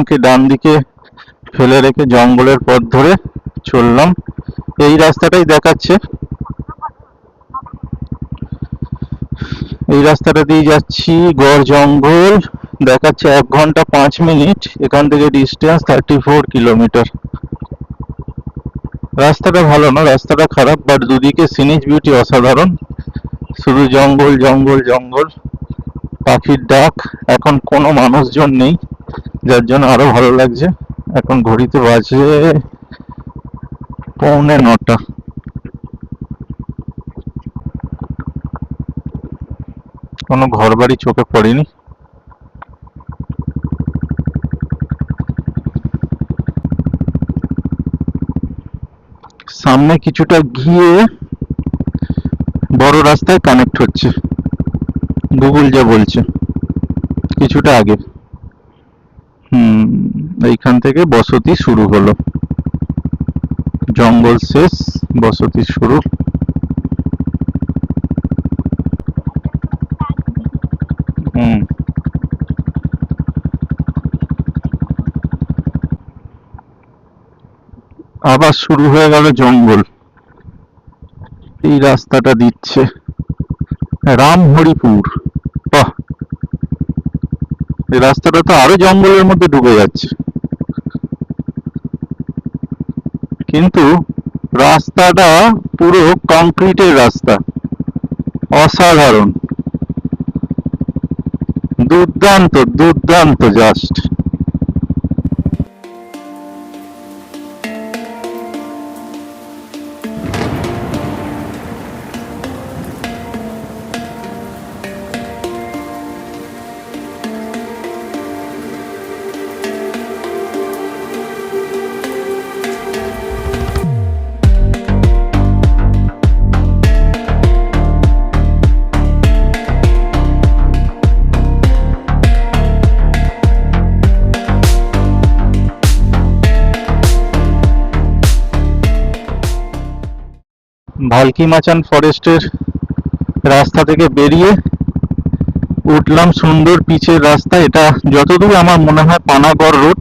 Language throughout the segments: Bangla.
মাচানকে ডান দিকে ফেলে রেখে জঙ্গলের পথ ধরে চললাম। এই রাস্তাটাই দেখাচ্ছে। এই রাস্তাটা দিয়ে যাচ্ছি গড় জঙ্গল। দেখাচ্ছে এক ঘণ্টা পাঁচ মিনিট। এখান থেকে ডিস্টেন্স থার্টি ফোর কিলোমিটার রাস্তাটা ভালো না, রাস্তাটা খারাপ বাট দুদিকে সিনিক বিউটি অসাধারণ। শুধু জঙ্গল জঙ্গল জঙ্গল। পাখির ডাক, এখন কোনো মানুষজন নেই, যার জন্য আরও ভালো লাগছে। এখন ঘড়িতে বাজে পৌনে নটা। কোনো ঘর বাড়ি চোখে পড়েনি। সামনে কিছুটা গিয়ে বড় রাস্তায় কানেক্ট হচ্ছে। গুগল যা বলছে, কিছুটা আগে। হুম, এইখান থেকে বসতি শুরু হলো। জঙ্গল শেষ, বসতি শুরু। হুম। আবার শুরু হয়ে গেল জঙ্গল। এই রাস্তাটা দিচ্ছে। রামহরিপুর। বাহ! এই রাস্তাটা তো আরও জঙ্গলের মধ্যে ঢুকে যাচ্ছে। কিন্তু রাস্তাটা পুরো কংক্রিটের রাস্তা। অসাধারণ। দুর্দান্ত দুর্দান্ত জাস্ট ভালকি মাচান ফরেস্টের রাস্তা থেকে বেরিয়ে উঠলাম সুন্দর পিচের রাস্তা। এটা যতদূর আমার মনে হয় পানাগড় রোড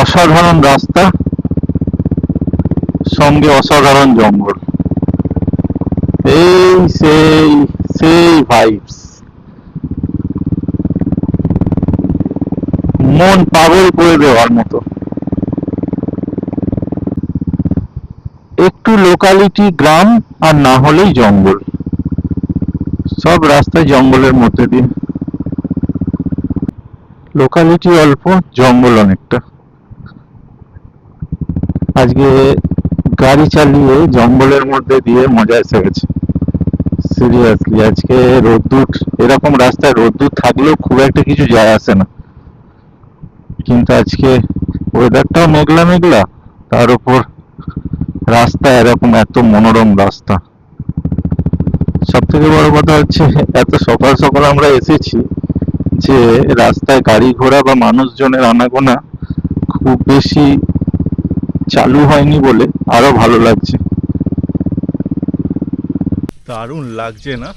অসাধারণ রাস্তা, সঙ্গে অসাধারণ জঙ্গল। এই সেই সেই ভাইবস মন পাগল করে দেওয়ার মতো। একটু লোকালিটি গ্রাম আর না হলেই জঙ্গল। সব রাস্তায় জঙ্গলের মধ্যে দিয়ে। লোকালিটি অল্প, জঙ্গল অনেকটা। আজকে গাড়ি চালিয়ে জঙ্গলের মধ্যে দিয়ে মজা এসে গেছে সিরিয়াসলি আজকে রোদ্দুর, এরকম রাস্তায় রোদ্দুর থাকলেও খুব একটা কিছু যায় আসে না। কিন্তু আজকে ওয়েদারটাও মেঘলা মেঘলা তার উপর রাস্তা এরকম এত মনোরম রাস্তা। সব থেকে বড় কথা হচ্ছে এত সকাল সকাল আমরা এসেছি যে রাস্তায় গাড়ি ঘোড়া বা মানুষজনের আনাগোনা খুব বেশি চালু হয়নি বলে আরও ভালো লাগছে। দারুণ লাগছে না?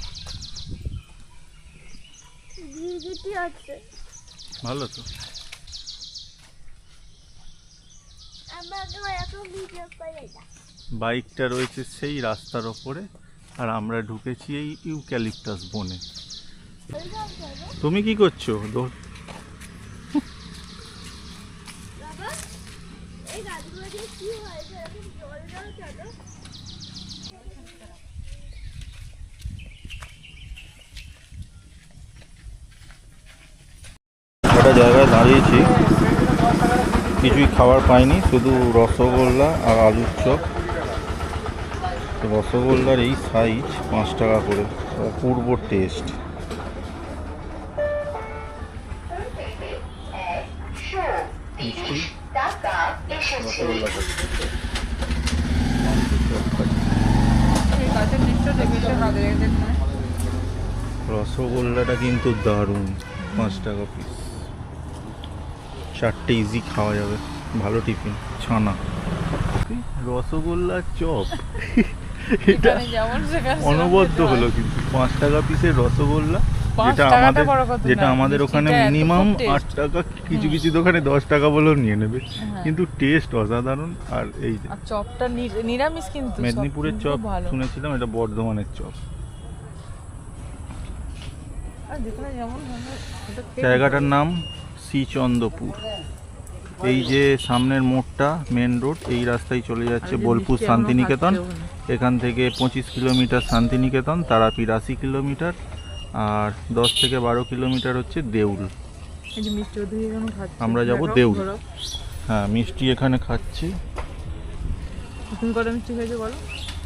ভালো তো আমাকে এরকম ভিডিও করে দাও বাইকটা রয়েছে সেই রাস্তার ওপরে, আর আমরা ঢুকেছি এই ইউক্যালিপটাস বনে। তুমি কি করছ? একটা জায়গায় দাঁড়িয়েছি। কিছুই খাবার পাইনি, শুধু রসগোল্লা আর আলুর চপ। রসগোল্লার এই সাইজ পাঁচ টাকা করে, অপূর্ব টেস্ট রসগোল্লাটা কিন্তু দারুণ, পাঁচ টাকা পিস চারটে ইজি খাওয়া যাবে। ভালো টিফিন ছানা। রসগোল্লার চপ। এটা অনবদ্য হলো কিন্তু। পাঁচ টাকা পিসের রসগোল্লা যেটা আমাদের যেটা আমাদের ওখানে মিনিমাম আট টাকা কিছু কিছু দোকানে দশ টাকা বলেও নিয়ে নেবে। হ্যাঁ। কিন্তু টেস্ট অসাধারণ। আর এই যে চপটা নিরামিষ কিন্তু মেদিনীপুরের চপ শুনেছিলাম এটা বর্ধমানের চপ। জায়গাটার নাম শ্রীচন্দ্রপুর। এই যে সামনের মোড়টা মেন রোড এই রাস্তায় চলে যাচ্ছে বোলপুর শান্তিনিকেতন। এখান থেকে পঁচিশ কিলোমিটার শান্তিনিকেতন তারাপীঠ আশি কিলোমিটার আর দশ থেকে বারো কিলোমিটার হচ্ছে দেউল। আমরা যাব দেউল। হ্যাঁ মিষ্টি এখানে খাচ্ছি।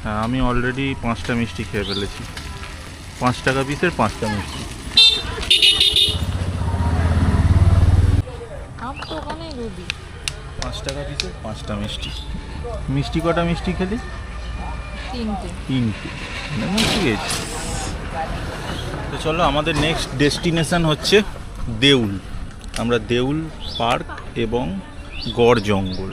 হ্যাঁ আমি অলরেডি পাঁচটা মিষ্টি খেয়ে ফেলেছি। পাঁচ টাকা পিসের পাঁচটা মিষ্টি আম তো ওখানেই রবি। পাঁচ টাকা পিসে পাঁচটা মিষ্টি। মিষ্টি কটা মিষ্টি খেলি? তিনটে। তিনটে। মিষ্টি খেয়েছি তো চলো আমাদের নেক্সট ডেস্টিনেশন হচ্ছে দেউল। আমরা দেউল পার্ক এবং গড় জঙ্গল।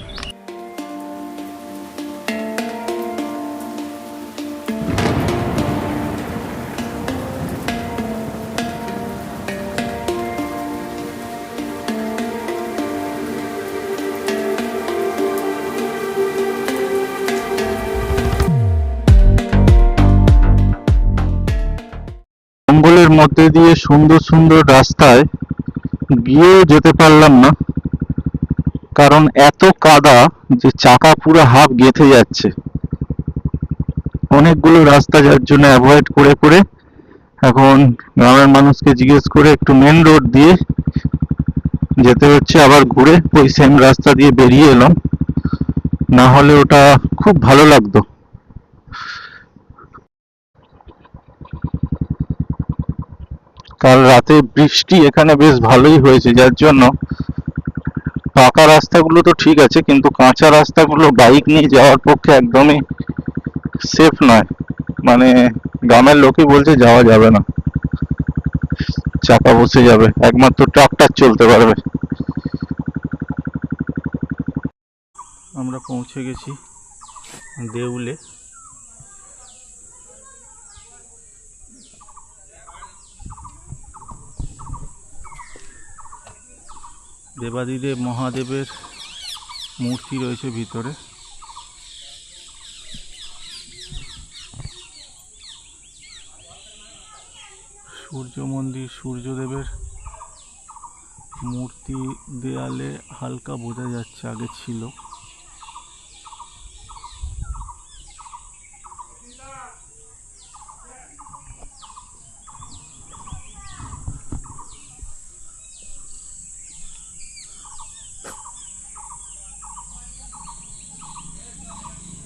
মধ্যে দিয়ে সুন্দর সুন্দর রাস্তায় গিয়েও যেতে পারলাম না, কারণ এত কাদা যে চাকা পুরো হাফ গেঁথে যাচ্ছে। অনেকগুলো রাস্তা যার জন্য অ্যাভয়েড করে করে এখন গ্রামের মানুষকে জিজ্ঞেস করে একটু মেন রোড দিয়ে যেতে হচ্ছে, আবার ঘুরে ওই সেম রাস্তা দিয়ে বেরিয়ে এলাম। না হলে ওটা খুব ভালো লাগতো। কাল রাতে বৃষ্টি এখানে বেশ ভালোই হয়েছে, যার জন্য পাকা রাস্তাগুলো তো ঠিক আছে, কিন্তু কাঁচা রাস্তাগুলো বাইক নিয়ে যাওয়ার পক্ষে একদমই সেফ নয়। মানে গ্রামের লোকই বলছে যাওয়া যাবে না। চাকা বসে যাবে, একমাত্র ট্রাক্টর চলতে পারবে। আমরা পৌঁছে গেছি দেউলে। দেবাদিদেব মহাদেবের মূর্তি রয়েছে ভিতরে। সূর্য মন্দির, সূর্যদেবের মূর্তি দেয়ালে হালকা বোঝা যাচ্ছে, আগে ছিল।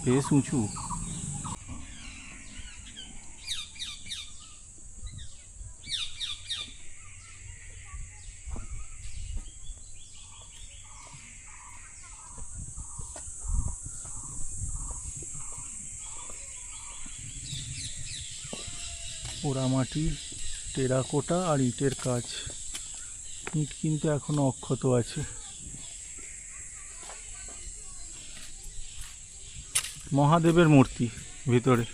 বেশ উঁচু পোড়ামাটি টেরাকোটা আর ইটের কাজ। ইট কিন্তু এখনও অক্ষত আছে। মহাদেবের মূর্তি ভিতরে।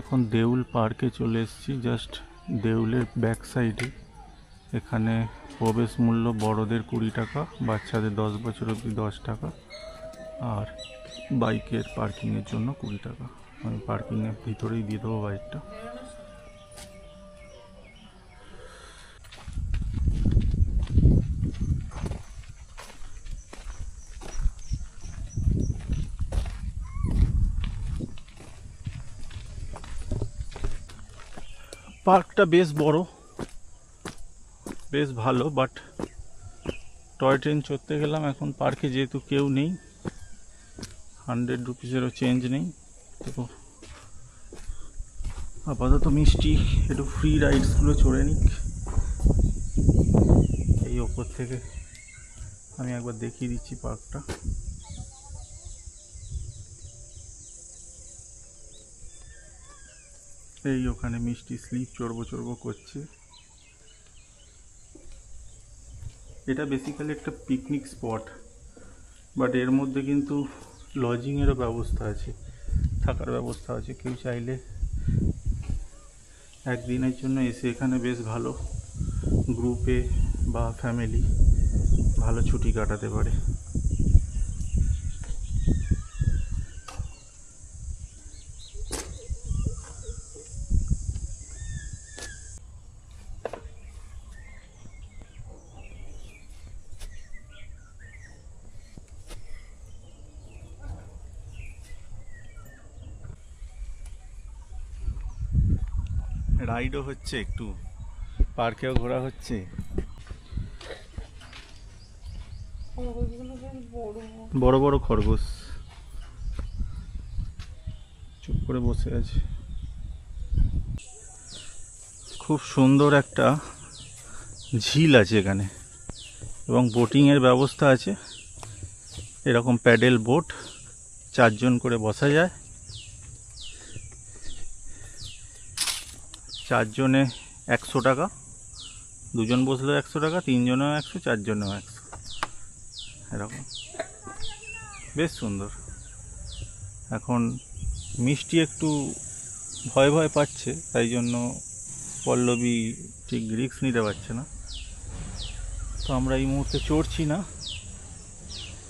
এখন দেউল পার্কে চলে এসেছি, জাস্ট দেউলের ব্যাক সাইডে। এখানে প্রবেশ মূল্য বড়দের কুড়ি টাকা, বাচ্চাদের দশ বছর অবধি দশ টাকা, আর বাইকের পার্কিংয়ের জন্য কুড়ি টাকা। আমি পার্কিংয়ের ভিতরেই দিয়ে দেবো বাইকটা। পার্কটা বেশ বড়, বেশ ভালো বাট টয় ট্রেন চড়তে গেলাম। এখন পার্কে যেহেতু কেউ নেই হান্ড্রেড রুপিসেরও চেঞ্জ নেই। তো আপাতত মিষ্টি একটু ফ্রি রাইডসগুলো চড়ে নিক। এই ওপর থেকে আমি একবার দেখিয়ে দিচ্ছি পার্কটা। এই ওখানে মিষ্টি স্লিপ চড়বো চড়বো করছে। এটা বেসিক্যালি একটা পিকনিক স্পট বাট এর মধ্যে কিন্তু লজিংয়েরও ব্যবস্থা আছে, থাকার ব্যবস্থা আছে। কেউ চাইলে একদিনের জন্য এসে এখানে বেশ ভালো গ্রুপে বা ফ্যামিলি ভালো ছুটি কাটাতে পারে। রাইডও হচ্ছে একটু। পার্কেও ঘোরা হচ্ছে। বড় বড় খরগোশ। চুপ করে বসে আছে। খুব সুন্দর একটা ঝিল আছে এখানে। এবং বোটিংয়ের ব্যবস্থা আছে। এরকম প্যাডেল বোট চারজন করে বসা যায়। চারজনে একশো টাকা। দুজন বসলেও একশো টাকা, তিনজনেও একশো, চারজনেও একশো। এরকম। বেশ সুন্দর। এখন মিষ্টি একটু ভয় ভয় পাচ্ছে, তাই জন্য পল্লবী ঠিক রিস্ক নিতে পারছে না। তো আমরা এই মুহূর্তে চড়ছি না।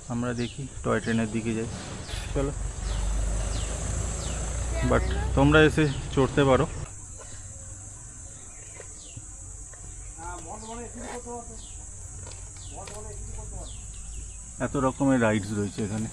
আমরা দেখি, টয় ট্রেনের দিকে যাই। চলো। বাট তোমরা এসে চড়তে পারো। এত রকমের রাইডস রয়েছে এখানে।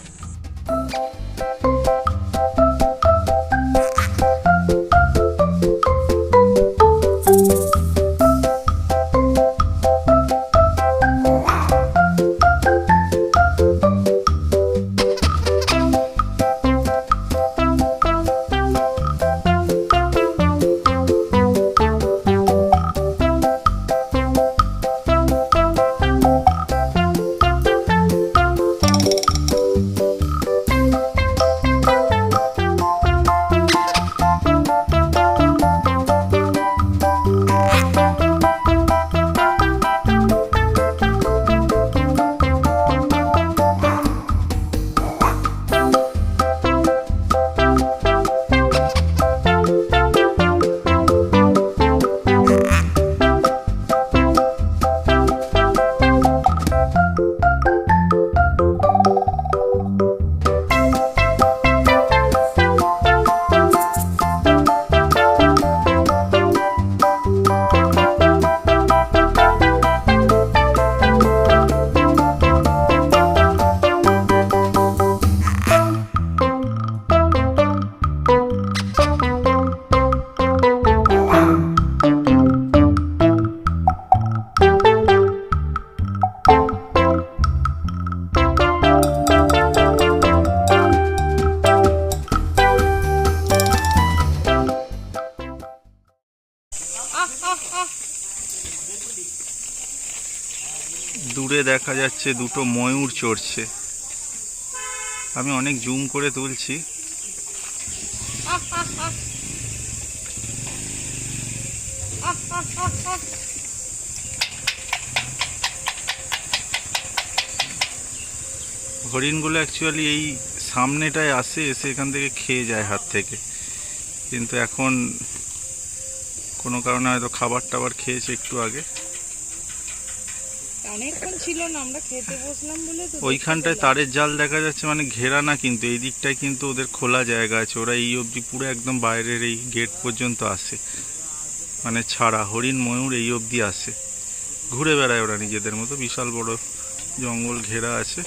যাচ্ছে, দুটো ময়ূর চড়ছে। আমি অনেক জুম করে তুলছি। হরিণগুলো অ্যাকচুয়ালি এই সামনেটায় আসে, এসে এখান থেকে খেয়ে যায় হাত থেকে। কিন্তু এখন কোনো কারণে হয়তো খাবার টাবার খেয়েছে একটু আগে। অনেকক্ষণ ছিল না আমরা খেতে বসলাম বলে তো ওইখানটায় তারের জাল দেখা যাচ্ছে মানে ঘেরা না কিন্তু এই দিকটায় কিন্তু ওদের খোলা জায়গা আছে। ওরা এই অবধি পুরো একদম বাইরের এই গেট পর্যন্ত আসে। মানে ছাড়া হরিণ ময়ূর এই অবধি আসে। ঘুরে বেড়ায় ওরা নিজেদের মতো বিশাল বড় জঙ্গল ঘেরা আছে।